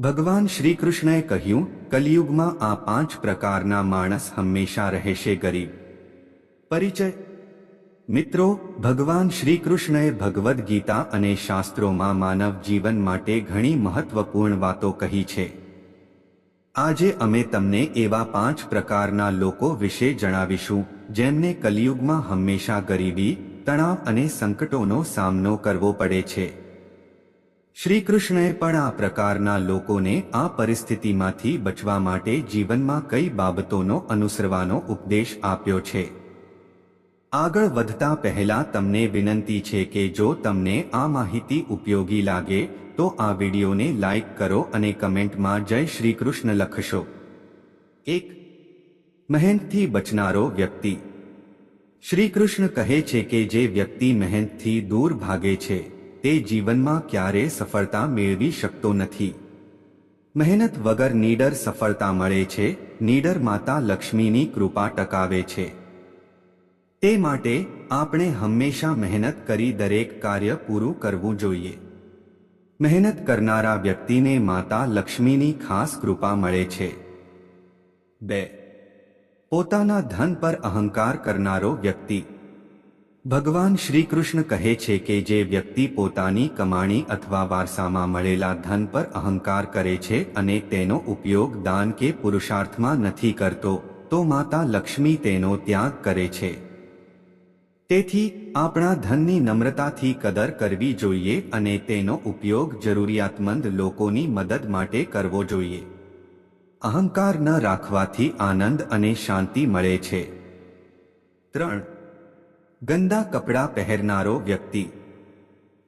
ભગવાન શ્રી કૃષ્ણએ કહ્યું, કલિયુગમાં આ પાંચ પ્રકારના માણસ હંમેશા રહેશે ગરીબ. પરિચય. મિત્રો, ભગવાન શ્રી કૃષ્ણએ ભગવદ્ ગીતા અને શાસ્ત્રોમાં માનવ જીવન માટે ઘણી મહત્વપૂર્ણ વાતો કહી છે. આજે અમે તમને એવા પાંચ પ્રકારના લોકો વિશે જણાવીશું, જેમને કલિયુગમાં હંમેશા ગરીબી, તણાવ અને સંકટોનો સામનો કરવો પડે છે. શ્રી કૃષ્ણએ પણ આ પ્રકારના લોકોને આ પરિસ્થિતિમાંથી બચવા માટે જીવનમાં કઈ બાબતોનો અનુસરવાનો ઉપદેશ આપ્યો છે. આગળ વધતા પહેલા તમને વિનંતી છે કે જો તમને આ માહિતી ઉપયોગી લાગે, તો આ વિડીયોને લાઇક કરો અને કમેન્ટમાં જય શ્રી કૃષ્ણ લખશો. એક, મહેનતથી બચનારો વ્યક્તિ. શ્રી કૃષ્ણ કહે છે કે જે વ્યક્તિ મહેનતથી દૂર ભાગે છે તે જીવનમાં ક્યારે સફળતા મેળવી શકતો નથી. મહેનત વગર નીડર સફળતા મળે છે, નીડર માતા લક્ષ્મીની કૃપા ટકાવે છે. તે માટે આપણે હંમેશા મહેનત કરી દરેક કાર્ય પૂરું કરવું જોઈએ. મહેનત કરનારા વ્યક્તિને માતા લક્ષ્મીની ખાસ કૃપા મળે છે. બે. પોતાના ધન પર અહંકાર કરનારો વ્યક્તિ. ભગવાન શ્રી કૃષ્ણ કહે છે કે જે વ્યક્તિ પોતાની કમાણી અથવા વારસામાં મળેલા ધન પર અહંકાર કરે છે અને તેનો ઉપયોગ દાન કે પુરુષાર્થમાં નથી કરતો, તો માતા લક્ષ્મી તેનો ત્યાગ કરે છે. તેથી, આપણા ધનની નમ્રતાથી કદર કરવી જોઈએ અને તેનો ઉપયોગ જરૂરિયાતમંદ લોકોની મદદ માટે કરવો જોઈએ. અહંકાર ન રાખવાથી આનંદ અને શાંતિ મળે છે. ત્રણ ગંદા કપડાં પહેરનારો વ્યક્તિ.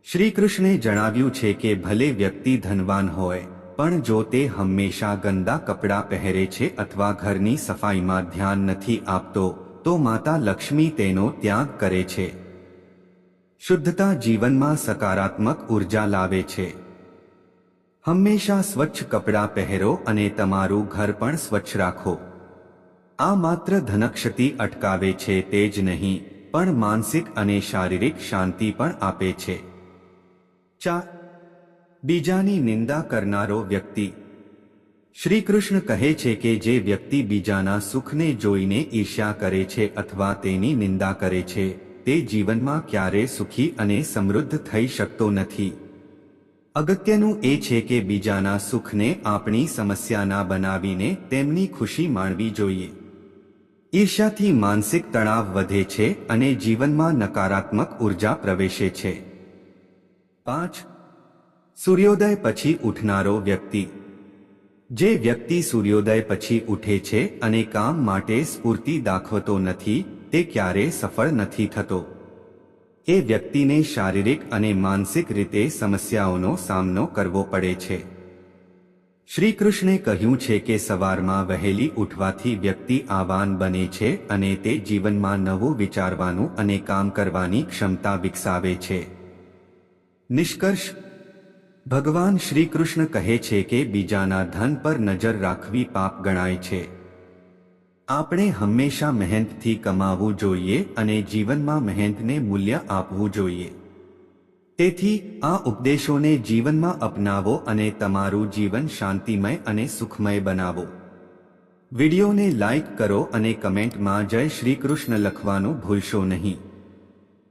શ્રી કૃષ્ણે જણાવ્યું છે કે ભલે વ્યક્તિ ધનવાન હોય, પણ જો તે હંમેશા ગંદા કપડાં પહેરે છે અથવા ઘરની સફાઈમાં ધ્યાન નથી આપતો, તો માતા લક્ષ્મી તેનો ત્યાગ કરે છે. શુદ્ધતા જીવનમાં સકારાત્મક ઊર્જા લાવે છે. હંમેશા સ્વચ્છ કપડાં પહેરો અને તમારું ઘર પણ સ્વચ્છ રાખો. આ માત્ર ધનક્ષતિ અટકાવે છે તે જ નહીં પણ માનસિક અને શારીરિક શાંતિ પણ આપે છે. ચાર બીજાની નિંદા કરનારો વ્યક્તિ. શ્રી કૃષ્ણ કહે છે કે જે વ્યક્તિ બીજાના સુખને જોઈને ઈર્ષ્યા કરે છે અથવા તેની નિંદા કરે છે, તે જીવનમાં ક્યારે સુખી અને સમૃદ્ધ થઈ શકતો નથી. અગત્યનું એ છે કે બીજાના સુખને આપણી સમસ્યાના બનાવીને તેમની ખુશી માણવી જોઈએ. ઈર્ષ્યાથી માનસિક તણાવ વધે છે અને જીવનમાં નકારાત્મક ઊર્જા પ્રવેશે છે. પાંચ, સૂર્યોદય પછી ઉઠનારો વ્યક્તિ. જે વ્યક્તિ સૂર્યોદય પછી ઉઠે છે અને કામ માટે સ્ફૂર્તિ દાખવતો નથી, તે ક્યારે સફળ નથી થતો. એ વ્યક્તિને શારીરિક અને માનસિક રીતે સમસ્યાઓનો સામનો કરવો પડે છે. શ્રી કૃષ્ણે કહ્યું છે કે સવારમાં વહેલી ઉઠવાથી વ્યક્તિ આવાન બને છે અને તે જીવનમાં નવું વિચારવાનું અને કામ કરવાની ક્ષમતા વિકસાવે છે. નિષ્કર્ષ. ભગવાન શ્રી કૃષ્ણ કહે છે કે બીજાના ધન પર નજર રાખવી પાપ ગણાય છે. આપણે હંમેશા મહેનતથી કમાવવું જોઈએ અને જીવનમાં મહેનતને મૂલ્ય આપવું જોઈએ. તેથી આ ઉપદેશોને જીવનમાં અપનાવો અને તમારું જીવન શાંતિમય અને સુખમય બનાવો. વિડીયોને લાઇક કરો અને કમેન્ટમાં જય શ્રી કૃષ્ણ લખવાનું ભૂલશો નહીં.